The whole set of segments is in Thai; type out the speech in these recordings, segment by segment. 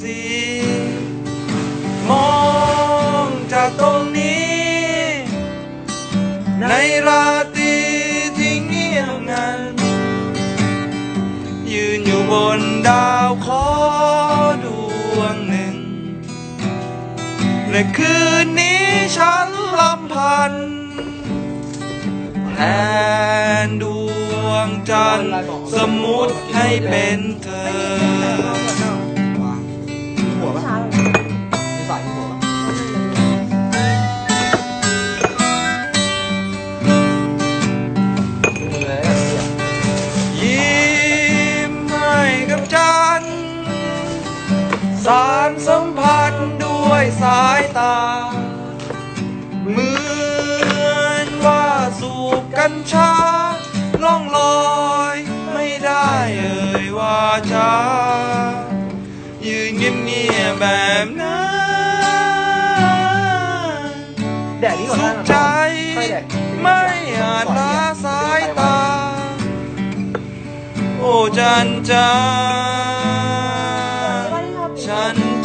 สี มองจากตรงนี้ ในราตรีที่เงียบงัน ยืนอยู่บนดาวขอดวงหนึ่ง และคืนนี้ฉันลำพันแทนดวงจันทร์สมมุติให้เป็นเธอ สารสัมพันธ์ด้วยสายตา เหมือนว่าสูบกัญชาล่องลอยไม่ได้เอ่ยว่าจ้ายืนเงียบๆแบบนั้นแดดนี้นสุขใจไม่อาจละสายตา โอ้จันจัน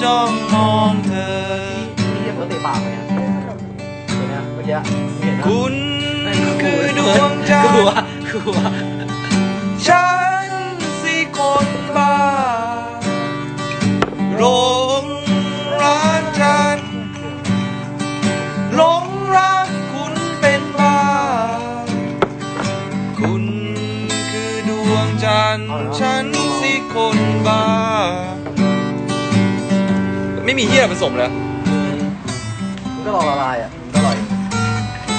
จ้องมองเธอนี่ยังเตะปากเลยเนี่ยเห็นไหมเมื่อกี้เห็นนะคุณคือดวงจันกลัวทร์กลัวฉันสิคนบ้าหลงรักจันทร์หลงรักคุณเป็นบ้า คุณคือดวงจันทร์ฉันสิคนบ้า ไม่มีเหี้ยผสมแล้วมันก็รอละลายอะมันก็อร่อย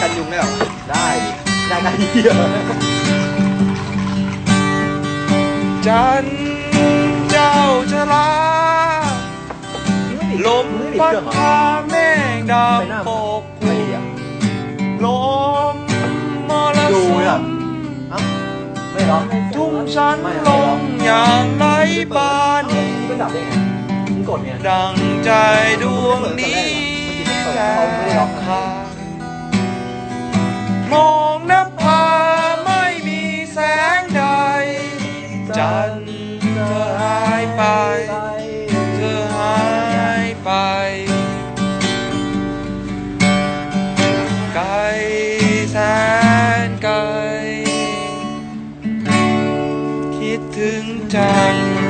กันยุงได้หรอได้ดิได้ได้เยอะจันทร์เจ้าชลาลมไม่มีพัเคดรื่องเหรอพาแม่งดไปหน้าำปกไม่ดีอะลมมรดูสุเนี่ยมเอ้าไม่หรอทุ่มฉันไม่ลงอย่างไรปานีนี่ก็ดับได้ไง ดเนี่ยดังใจดวงนี้แหละค่ะมองน้ำพาไม่มีแสงใด จันเธอหายไป เธอหายไป ไกลแสนไกล คิดถึงจัน